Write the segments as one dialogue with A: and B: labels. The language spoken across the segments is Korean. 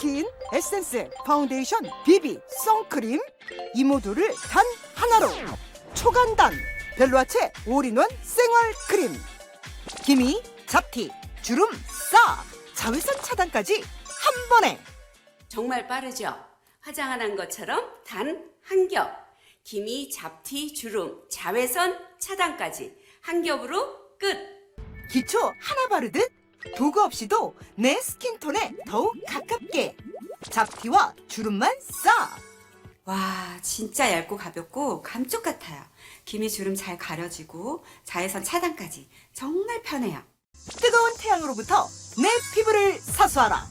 A: 스킨, 에센스, 파운데이션, 비비, 선크림 이 모두를 단 하나로 초간단 벨로아체 올인원 생활 크림 기미, 잡티, 주름 싸 자외선 차단까지 한 번에
B: 정말 빠르죠? 화장 안 한 것처럼 단 한 겹. 기미, 잡티, 주름, 자외선 차단까지 한 겹으로 끝.
A: 기초 하나 바르듯 도구 없이도 내 스킨톤에 더욱 가깝게 잡티와 주름만 싸
B: 와, 진짜 얇고 가볍고 감쪽 같아요. 기미 주름 잘 가려지고 자외선 차단까지 정말 편해요.
A: 뜨거운 태양으로부터 내 피부를 사수하라.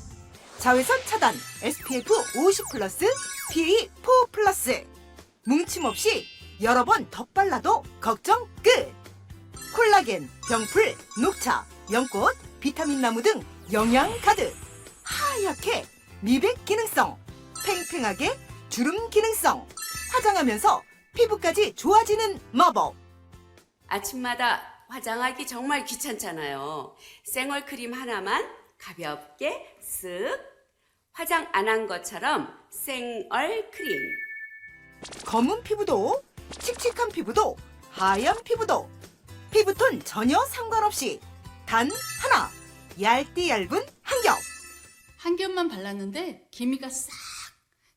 A: 자외선 차단 SPF 50 플러스 PA4 플러스 뭉침 없이 여러 번 덧발라도 걱정 끝. 콜라겐, 병풀, 녹차, 연꽃, 비타민 나무 등 영양 가득. 하얗게 미백 기능성, 팽팽하게 주름 기능성. 화장하면서 피부까지 좋아지는 마법.
B: 아침마다 화장하기 정말 귀찮잖아요. 생얼크림 하나만 가볍게 쓱 화장 안 한 것처럼 생얼크림.
A: 검은 피부도 칙칙한 피부도 하얀 피부도 피부톤 전혀 상관없이 단 하나. 얇디 얇은 한 겹.
C: 한 겹만 발랐는데 기미가 싹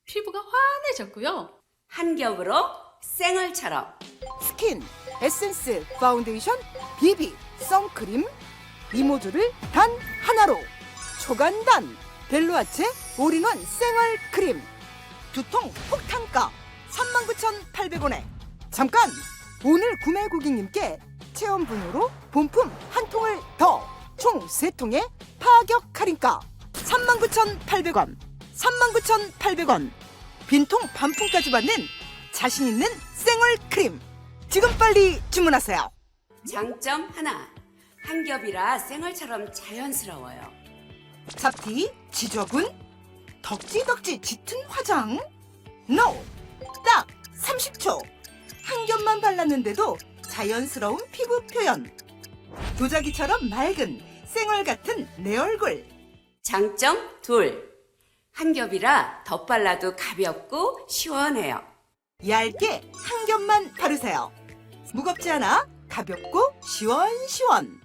C: 피부가 환해졌고요.
B: 한 겹으로 생얼처럼
A: 스킨, 에센스, 파운데이션, 비비, 선크림. 이 모두를 단 하나로. 초간단 벨로아체 올인원 생활 크림. 두통 폭탄가. 39,800원에. 잠깐! 오늘 구매 고객님께 체험분으로 본품 한더 총 세통의 파격 할인가 39,800원 39,800원 빈통 반품까지 받는 자신 있는 생얼 크림 지금 빨리 주문하세요.
B: 장점 하나. 한 겹이라 생얼처럼 자연스러워요.
A: 잡티, 지저분, 덕지덕지 짙은 화장. NO! 딱 30초. 한 겹만 발랐는데도 자연스러운 피부 표현. 도자기처럼 맑은 생얼 같은 내 얼굴.
B: 장점 둘. 한 겹이라 덧발라도 가볍고 시원해요.
A: 얇게 한 겹만 바르세요. 무겁지 않아 가볍고 시원시원.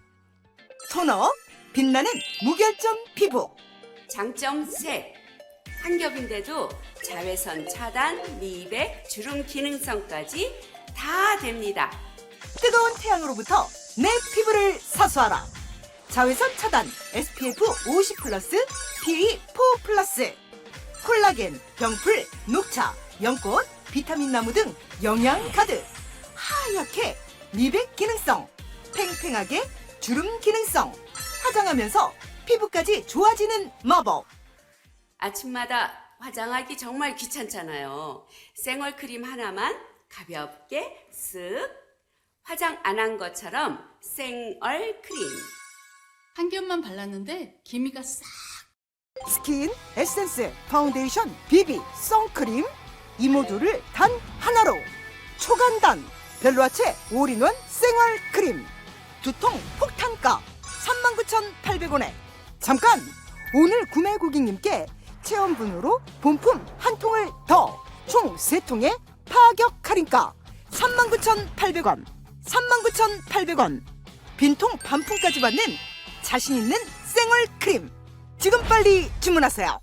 A: 토너, 빛나는 무결점 피부.
B: 장점 셋. 한 겹인데도 자외선 차단, 미백, 주름 기능성까지 다 됩니다.
A: 뜨거운 태양으로부터 내 피부를 사수하라. 자외선 차단 SPF 50 플러스 PA4 플러스 콜라겐, 병풀, 녹차, 연꽃, 비타민 나무 등 영양 가득. 하얗게 미백 기능성, 팽팽하게 주름 기능성. 화장하면서 피부까지 좋아지는 마법.
B: 아침마다 화장하기 정말 귀찮잖아요. 생얼 크림 하나만 가볍게 쓱 화장 안 한 것처럼 생얼 크림.
C: 한 겹만 발랐는데 기미가 싹.
A: 스킨, 에센스, 파운데이션, 비비, 선크림. 이 모두를 단 하나로. 초간단 벨로아체 올인원 생활 크림. 두 통 폭탄가 39,800원에. 잠깐 오늘 구매 고객님께 체험분으로 본품 한 통을 더. 총 세통의 파격 할인가. 39,800원 39,800원. 빈통 반품까지 받는 자신 있는 생얼 크림 지금 빨리 주문하세요.